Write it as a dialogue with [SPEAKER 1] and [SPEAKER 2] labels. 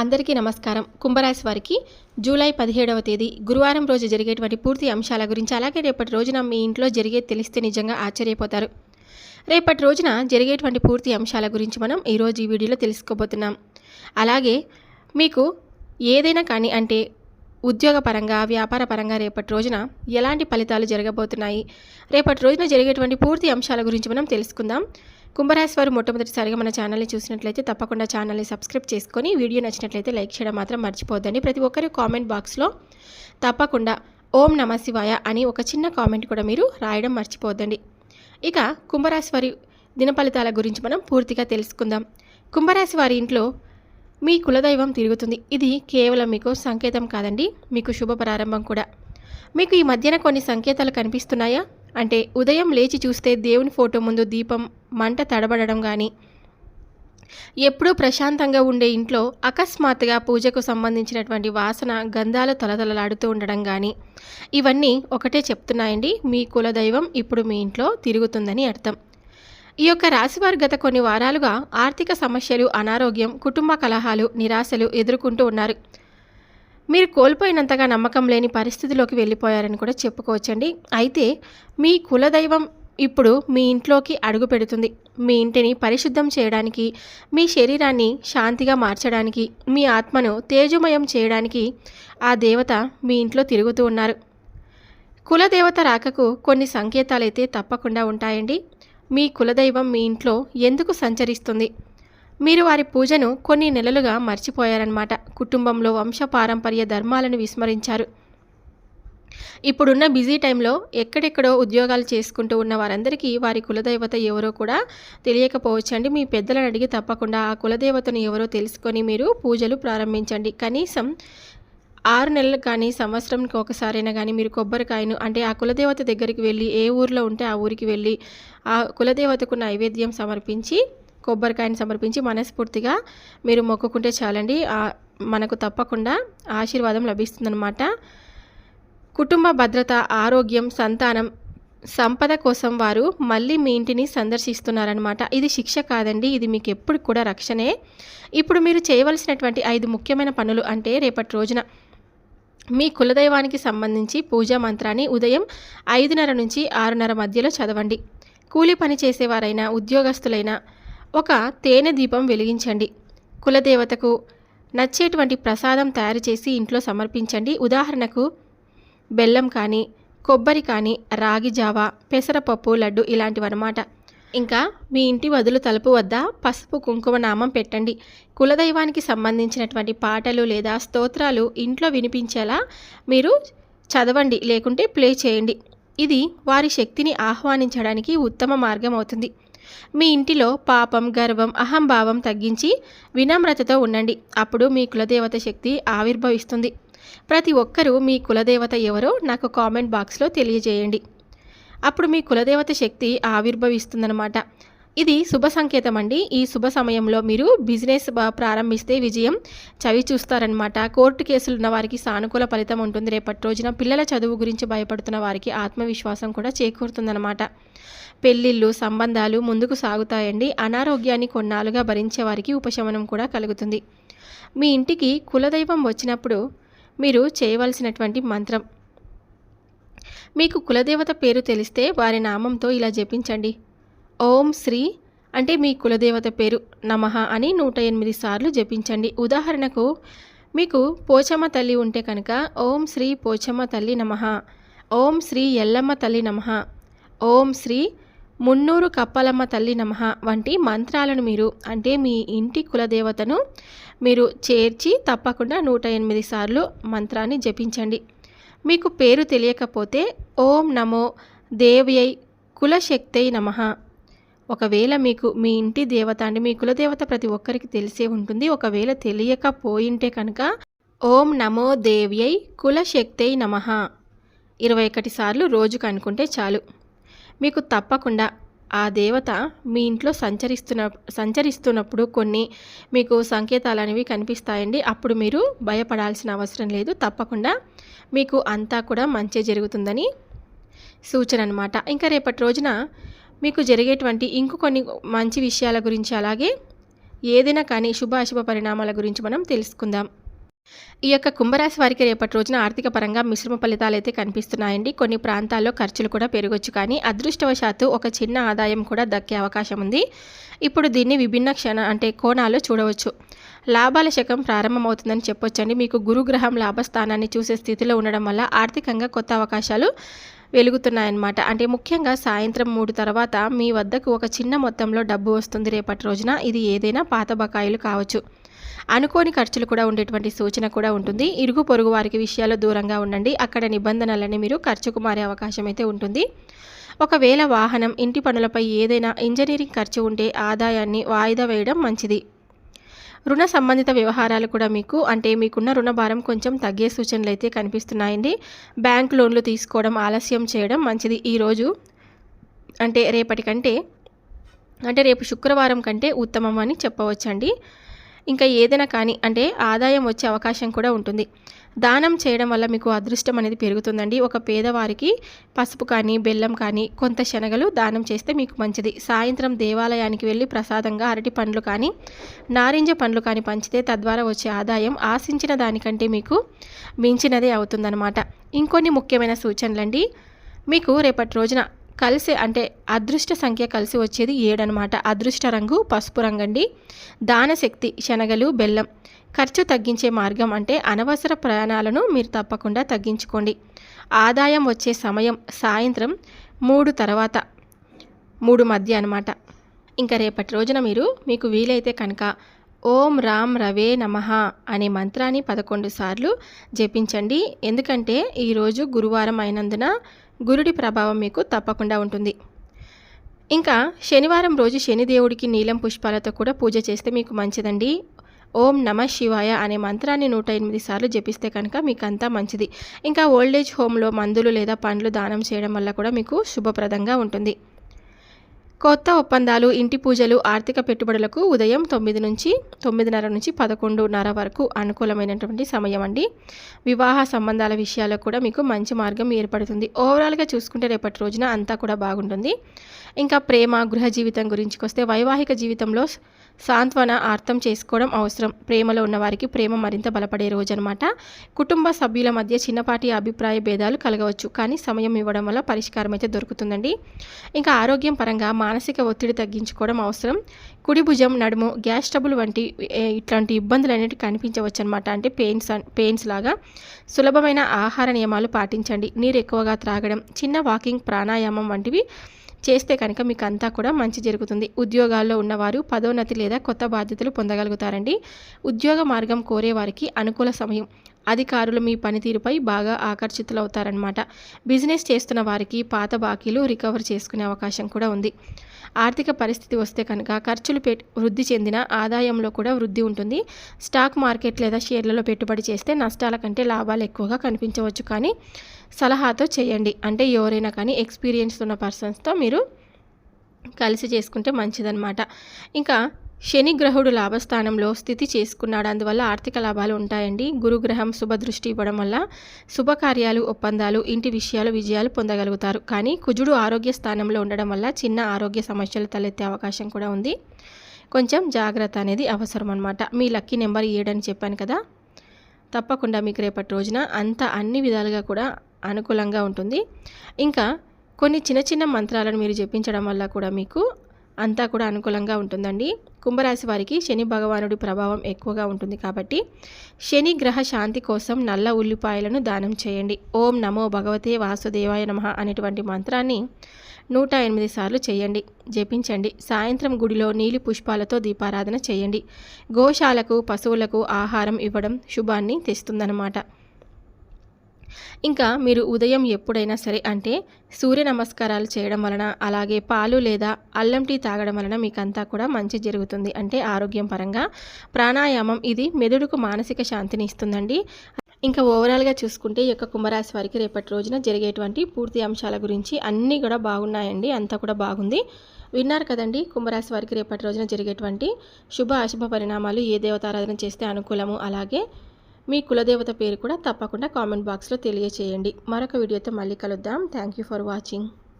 [SPEAKER 1] అందరికీ నమస్కారం. కుంభరాశి వారికి జూలై పదిహేడవ తేదీ గురువారం రోజు జరిగేటువంటి పూర్తి అంశాల గురించి అలాగే రేపటి రోజున మీ ఇంట్లో జరిగే తెలిస్తే నిజంగా ఆశ్చర్యపోతారు. రేపటి రోజున జరిగేటువంటి పూర్తి అంశాల గురించి మనం ఈరోజు ఈ వీడియోలో తెలుసుకోబోతున్నాం. అలాగే మీకు ఏదైనా కానీ అంటే ఉద్యోగపరంగా వ్యాపార పరంగా రేపటి రోజున ఎలాంటి ఫలితాలు జరగబోతున్నాయి? రేపటి రోజున జరిగేటువంటి పూర్తి అంశాల గురించి మనం తెలుసుకుందాం. కుంభరాశి వారు మొట్టమొదటిసారిగా మన ఛానల్ని చూసినట్లయితే తప్పకుండా ఛానల్ని సబ్స్క్రైబ్ చేసుకొని వీడియో నచ్చినట్లయితే లైక్ చేయడం మాత్రం మర్చిపోద్దండి ప్రతి ఒక్కరు కామెంట్ బాక్స్లో తప్పకుండా ఓం నమ శివాయ అని ఒక చిన్న కామెంట్ కూడా మీరు రాయడం మర్చిపోద్దండి ఇక కుంభరాశి వారి దిన ఫలితాల గురించి మనం పూర్తిగా తెలుసుకుందాం. కుంభరాశి వారి ఇంట్లో మీ కులదైవం తిరుగుతుంది. ఇది కేవలం మీకు సంకేతం కాదండి. మీకు శుభ ప్రారంభం కూడా. మీకు ఈ మధ్యన కొన్ని సంకేతాలు కనిపిస్తున్నాయా? అంటే ఉదయం లేచి చూస్తే దేవుని ఫోటో ముందు దీపం మంట తడబడడం కానీ ఎప్పుడూ ప్రశాంతంగా ఉండే ఇంట్లో అకస్మాత్తుగా పూజకు సంబంధించినటువంటి వాసన గంధాలు తలతలలాడుతూ ఉండడం కానీ ఇవన్నీ ఒకటే చెప్తున్నాయండి. మీ కులదైవం ఇప్పుడు మీ ఇంట్లో తిరుగుతుందని అర్థం. ఈ యొక్క రాశివారు గత కొన్ని వారాలుగా ఆర్థిక సమస్యలు అనారోగ్యం కుటుంబ కలహాలు నిరాశలు ఎదుర్కొంటూ ఉన్నారు. మీరు కోల్పోయినంతగా నమ్మకం లేని పరిస్థితిలోకి వెళ్ళిపోయారని కూడా చెప్పుకోవచ్చండి. అయితే మీ కులదైవం ఇప్పుడు మీ ఇంట్లోకి అడుగు పెడుతుంది. మీ ఇంటిని పరిశుద్ధం చేయడానికి మీ శరీరాన్ని శాంతిగా మార్చడానికి మీ ఆత్మను తేజమయం చేయడానికి ఆ దేవత మీ ఇంట్లో తిరుగుతూ ఉన్నారు. కులదేవత రాకకు కొన్ని సంకేతాలైతే తప్పకుండా ఉంటాయండి. మీ కులదైవం మీ ఇంట్లో ఎందుకు సంచరిస్తుంది? మీరు వారి పూజను కొన్ని నెలలుగా మర్చిపోయారన్నమాట. కుటుంబంలో వంశపారంపర్య ధర్మాలను విస్మరించారు. ఇప్పుడున్న బిజీ టైంలో ఎక్కడెక్కడో ఉద్యోగాలు చేసుకుంటూ ఉన్న వారందరికీ వారి కులదేవత ఎవరో కూడా తెలియకపోవచ్చండి. మీ పెద్దలను అడిగి తప్పకుండా ఆ కులదేవతను ఎవరో తెలుసుకొని మీరు పూజలు ప్రారంభించండి. కనీసం ఆరు నెలలు కానీ సంవత్సరంకి ఒకసారైనా కానీ మీరు కొబ్బరికాయను అంటే ఆ కులదేవత దగ్గరికి వెళ్ళి ఏ ఊరిలో ఉంటే ఆ ఊరికి వెళ్ళి ఆ కులదేవతకు నైవేద్యం సమర్పించి కొబ్బరికాయను సమర్పించి మనస్ఫూర్తిగా మీరు మొక్కుకుంటే చాలండి. మనకు తప్పకుండా ఆశీర్వాదం లభిస్తుందన్నమాట. కుటుంబ భద్రత ఆరోగ్యం సంతానం సంపద కోసం వారు మళ్ళీ మీ ఇంటిని సందర్శిస్తున్నారనమాట ఇది శిక్ష కాదండి ఇది మీకు ఎప్పుడు కూడా రక్షణే. ఇప్పుడు మీరు చేయవలసినటువంటి ఐదు ముఖ్యమైన పనులు అంటే రేపటి రోజున మీ కులదైవానికి సంబంధించి పూజా మంత్రాన్ని ఉదయం ఐదున్నర నుంచి ఆరున్నర మధ్యలో చదవండి. కూలి పని చేసేవారైనా ఉద్యోగస్తులైనా ఒక తేనె దీపం వెలిగించండి. కులదేవతకు నచ్చేటువంటి ప్రసాదం తయారు చేసి ఇంట్లో సమర్పించండి. ఉదాహరణకు బెల్లం కానీ కొబ్బరి కానీ రాగి జావ పెసరపప్పు లడ్డు ఇలాంటివన్నమాట. ఇంకా మీ ఇంటి వదులు తలుపు వద్ద పసుపు కుంకుమ నామం పెట్టండి. కులదైవానికి సంబంధించినటువంటి పాటలు లేదా స్తోత్రాలు ఇంట్లో వినిపించేలా మీరు చదవండి లేకుంటే ప్లే చేయండి. ఇది వారి శక్తిని ఆహ్వానించడానికి ఉత్తమ మార్గం అవుతుంది. మీ ఇంటిలో పాపం గర్వం అహంభావం తగ్గించి వినమ్రతతో ఉండండి. అప్పుడు మీ కులదేవత శక్తి ఆవిర్భవిస్తుంది. ప్రతి ఒక్కరూ మీ కులదేవత ఎవరో నాకు కామెంట్ బాక్స్లో తెలియజేయండి. అప్పుడు మీ కులదేవత శక్తి ఆవిర్భవిస్తుందన్నమాట. ఇది శుభ సంకేతం అండి. ఈ శుభ సమయంలో మీరు బిజినెస్ ప్రారంభిస్తే విజయం చవి చూస్తారనమాట కోర్టు కేసులు ఉన్న వారికి సానుకూల ఫలితం ఉంటుంది. రేపటి రోజున పిల్లల చదువు గురించి భయపడుతున్న వారికి ఆత్మవిశ్వాసం కూడా చేకూరుతుందన్నమాట. పెళ్ళిళ్ళు సంబంధాలు ముందుకు సాగుతాయండి. అనారోగ్యాన్ని కొన్నాళ్ళుగా భరించే వారికి ఉపశమనం కూడా కలుగుతుంది. మీ ఇంటికి కులదైవం వచ్చినప్పుడు మీరు చేయవలసినటువంటి మంత్రం. మీకు కులదేవత పేరు తెలిస్తే వారి నామంతో ఇలా జపించండి. ఓం శ్రీ అంటే మీ కులదేవత పేరు నమః అని నూట ఎనిమిది సార్లు జపించండి. ఉదాహరణకు మీకు పోచమ్మ తల్లి ఉంటే కనుక ఓం శ్రీ పోచమ్మ తల్లి నమః ఓం శ్రీ ఎల్లమ్మ తల్లి నమః ఓం శ్రీ మున్నూరు కప్పలమ్మ తల్లి నమః వంటి మంత్రాలను మీరు అంటే మీ ఇంటి కులదేవతను మీరు చేర్చి తప్పకుండా నూట ఎనిమిది సార్లు మంత్రాన్ని జపించండి. మీకు పేరు తెలియకపోతే ఓం నమో దేవ్యై కులశక్తై నమః. ఒకవేళ మీకు మీ ఇంటి దేవత అంటే మీ కులదేవత ప్రతి ఒక్కరికి తెలిసే ఉంటుంది. ఒకవేళ తెలియక పోయింటే కనుక ఓం నమో దేవ్యై కులశక్తై నమ. ఇరవై ఒకటి సార్లు రోజుకు అనుకుంటే చాలు. మీకు తప్పకుండా ఆ దేవత మీ ఇంట్లో సంచరిస్తున్న సంచరిస్తున్నప్పుడు కొన్ని మీకు సంకేతాలు అనేవి కనిపిస్తాయండి. అప్పుడు మీరు భయపడాల్సిన అవసరం లేదు. తప్పకుండా మీకు అంతా కూడా మంచి జరుగుతుందని సూచన అనమాట ఇంకా రేపటి రోజున మీకు జరిగేటువంటి ఇంకొన్ని మంచి విషయాల గురించి అలాగే ఏదైనా కానీ శుభ అశుభ పరిణామాల గురించి మనం తెలుసుకుందాం. ఈ యొక్క కుంభరాశి వారికి రేపటి రోజున ఆర్థిక పరంగా మిశ్రమ ఫలితాలు అయితే కనిపిస్తున్నాయండి. కొన్ని ప్రాంతాల్లో ఖర్చులు కూడా పెరగొచ్చు కానీ అదృష్టవశాత్తు ఒక చిన్న ఆదాయం కూడా దక్కే అవకాశం ఉంది. ఇప్పుడు దీన్ని విభిన్న క్షణ అంటే కోణాల్లో చూడవచ్చు. లాభాల శకం ప్రారంభమవుతుందని చెప్పొచ్చండి. మీకు గురుగ్రహం లాభస్థానాన్ని చూసే స్థితిలో ఉండడం వల్ల ఆర్థికంగా కొత్త అవకాశాలు వెలుగుతున్నాయన్నమాట. అంటే ముఖ్యంగా సాయంత్రం మూడు తర్వాత మీ వద్దకు ఒక చిన్న మొత్తంలో డబ్బు వస్తుంది రేపటి రోజున. ఇది ఏదైనా పాత బకాయిలు కావచ్చు. అనుకోని ఖర్చులు కూడా ఉండేటువంటి సూచన కూడా ఉంటుంది. ఇరుగు పొరుగు వారికి విషయాలు దూరంగా ఉండండి. అక్కడ నిబంధనలని మీరు ఖర్చుకు మారే అవకాశం అయితే ఉంటుంది. ఒకవేళ వాహనం ఇంటి పనులపై ఏదైనా ఇంజనీరింగ్ ఖర్చు ఉంటే ఆదాయాన్ని వాయిదా వేయడం మంచిది. రుణ సంబంధిత వ్యవహారాలు కూడా మీకు అంటే మీకున్న రుణ భారం కొంచెం తగ్గే సూచనలు అయితే కనిపిస్తున్నాయండి. బ్యాంక్ లోన్లు తీసుకోవడం ఆలస్యం చేయడం మంచిది. ఈరోజు అంటే రేపటికంటే అంటే రేపు శుక్రవారం కంటే ఉత్తమం అని చెప్పవచ్చండి. ఇంకా ఏదైనా కానీ అంటే ఆదాయం వచ్చే అవకాశం కూడా ఉంటుంది. దానం చేయడం వల్ల మీకు అదృష్టం అనేది పెరుగుతుందండి. ఒక పేదవారికి పసుపు కానీ బెల్లం కానీ కొంత శనగలు దానం చేస్తే మీకు మంచిది. సాయంత్రం దేవాలయానికి వెళ్ళి ప్రసాదంగా అరటి పండ్లు కానీ నారింజ పండ్లు కానీ పంచితే తద్వారా వచ్చే ఆదాయం ఆశించిన దానికంటే మీకు మించినదే అవుతుందన్నమాట. ఇంకొన్ని ముఖ్యమైన సూచనలండి. మీకు రేపటి రోజున కలిసి అంటే అదృష్ట సంఖ్య కలిసి వచ్చేది ఏడనమాట. అదృష్ట రంగు పసుపు రంగండి. దానశక్తి శనగలు బెల్లం. ఖర్చు తగ్గించే మార్గం అంటే అనవసర ప్రయాణాలను మీరు తప్పకుండా తగ్గించుకోండి. ఆదాయం వచ్చే సమయం సాయంత్రం మూడు తర్వాత మూడు మధ్య అనమాట. ఇంకా రేపటి రోజున మీరు మీకు వీలైతే కనుక ఓం రామ్ రవే నమ అనే మంత్రాన్ని పదకొండు సార్లు జపించండి. ఎందుకంటే ఈరోజు గురువారం అయినందున గురుడి ప్రభావం మీకు తప్పకుండా ఉంటుంది. ఇంకా శనివారం రోజు శనిదేవుడికి నీలం పుష్పాలతో కూడా పూజ చేస్తే మీకు మంచిదండి. ఓం నమ శివాయ అనే మంత్రాన్ని నూట ఎనిమిది సార్లు జపిస్తే కనుక మీకు అంతా మంచిది. ఇంకా ఓల్డేజ్ హోమ్లో మందులు లేదా పండ్లు దానం చేయడం వల్ల కూడా మీకు శుభప్రదంగా ఉంటుంది. కొత్త ఒప్పందాలు ఇంటి పూజలు ఆర్థిక పెట్టుబడులకు ఉదయం తొమ్మిది నుంచి తొమ్మిదిన్నర నుంచి పదకొండున్నర వరకు అనుకూలమైనటువంటి సమయం అండి. వివాహ సంబంధాల విషయాల్లో కూడా మీకు మంచి మార్గం ఏర్పడుతుంది. ఓవరాల్గా చూసుకుంటే రేపటి రోజున అంతా కూడా బాగుంటుంది. ఇంకా ప్రేమ గృహ జీవితం గురించి వస్తే వైవాహిక జీవితంలో సాంత్వన అర్థం చేసుకోవడం అవసరం. ప్రేమలో ఉన్నవారికి ప్రేమ మరింత బలపడే రోజు అనమాట కుటుంబ సభ్యుల మధ్య చిన్నపాటి అభిప్రాయ భేదాలు కలగవచ్చు. కానీ సమయం ఇవ్వడం వల్ల పరిష్కారం అయితే దొరుకుతుందండి. ఇంకా ఆరోగ్యం పరంగా మానసిక ఒత్తిడి తగ్గించుకోవడం అవసరం. కుడి భుజం నడుము గ్యాస్ ట్రబుల్ వంటి ఇట్లాంటి ఇబ్బందులు అనేవి కనిపించవచ్చు అనమాట అంటే పెయిన్స్ పెయిన్స్ లాగా. సులభమైన ఆహార నియమాలు పాటించండి. నీరు ఎక్కువగా త్రాగడం చిన్న వాకింగ్ ప్రాణాయామం వంటివి చేస్తే కనుక మీకు అంతా కూడా మంచి జరుగుతుంది. ఉద్యోగాల్లో ఉన్నవారు పదోన్నతి లేదా కొత్త బాధ్యతలు పొందగలుగుతారండి. ఉద్యోగ మార్గం కోరేవారికి అనుకూల సమయం. అధికారులు మీ పనితీరుపై బాగా ఆకర్షితులవుతారనమాట బిజినెస్ చేస్తున్న వారికి పాత బాకీలు రికవర్ చేసుకునే అవకాశం కూడా ఉంది. ఆర్థిక పరిస్థితి వస్తే కనుక ఖర్చులు పె వృద్ధి చెందిన ఆదాయంలో కూడా వృద్ధి ఉంటుంది. స్టాక్ మార్కెట్ లేదా షేర్లలో పెట్టుబడి చేస్తే నష్టాల కంటే లాభాలు ఎక్కువగా కనిపించవచ్చు కానీ సలహాతో చేయండి. అంటే ఎవరైనా కానీ ఎక్స్పీరియన్స్ ఉన్న పర్సన్స్తో మీరు కలిసి చేసుకుంటే మంచిదన్నమాట. ఇంకా శని గ్రహుడు లాభస్థానంలో స్థితి చేసుకున్నాడు. అందువల్ల ఆర్థిక లాభాలు ఉంటాయండి. గురుగ్రహం శుభదృష్టి ఇవ్వడం వల్ల శుభకార్యాలు ఒప్పందాలు ఇంటి విషయాలు విజయాలు పొందగలుగుతారు. కానీ కుజుడు ఆరోగ్య స్థానంలో ఉండడం వల్ల చిన్న ఆరోగ్య సమస్యలు తలెత్తే అవకాశం కూడా ఉంది. కొంచెం జాగ్రత్త అనేది అవసరం అనమాట మీ లక్కీ నెంబర్ ఏడని చెప్పాను కదా? తప్పకుండా మీకు రేపటి రోజున అంత అన్ని విధాలుగా కూడా అనుకూలంగా ఉంటుంది. ఇంకా కొన్ని చిన్న చిన్న మంత్రాలను మీరు జపించడం వల్ల కూడా మీకు అంతా కూడా అనుకూలంగా ఉంటుందండి. కుంభరాశి వారికి శని భగవానుడి ప్రభావం ఎక్కువగా ఉంటుంది కాబట్టి శని గ్రహ శాంతి కోసం నల్ల ఉల్లిపాయలను దానం చేయండి. ఓం నమో భగవతే వాసుదేవాయ నమ అనేటువంటి మంత్రాన్ని నూట ఎనిమిది సార్లు చేయండి. జపించండి. సాయంత్రం గుడిలో నీలి పుష్పాలతో దీపారాధన చేయండి. గోశాలకు పశువులకు ఆహారం ఇవ్వడం శుభాన్ని తెస్తుందన్నమాట. ఇంకా మీరు ఉదయం ఎప్పుడైనా సరే అంటే సూర్య నమస్కారాలు చేయడం వలన అలాగే పాలు లేదా అల్లం టీ తాగడం వలన మీకు అంతా కూడా మంచి జరుగుతుంది. అంటే ఆరోగ్యం పరంగా ప్రాణాయామం ఇది మెదడుకు మానసిక శాంతిని ఇస్తుందండి. ఇంకా ఓవరాల్గా చూసుకుంటే ఈ యొక్క కుంభరాశి వారికి రేపటి రోజున జరిగేటువంటి పూర్తి అంశాల గురించి అన్నీ కూడా బాగున్నాయండి. అంతా కూడా బాగుంది. విన్నారు కదండి కుంభరాశి వారికి రేపటి రోజున జరిగేటువంటి శుభ అశుభ పరిణామాలు ఏ దేవతారాధన చేస్తే అనుకూలము? అలాగే మీ కులదేవత పేరు కూడా తప్పకుండా కామెంట్ బాక్స్లో తెలియచేయండి. మరొక వీడియోతో మళ్ళీ కలుద్దాం. Thank you for watching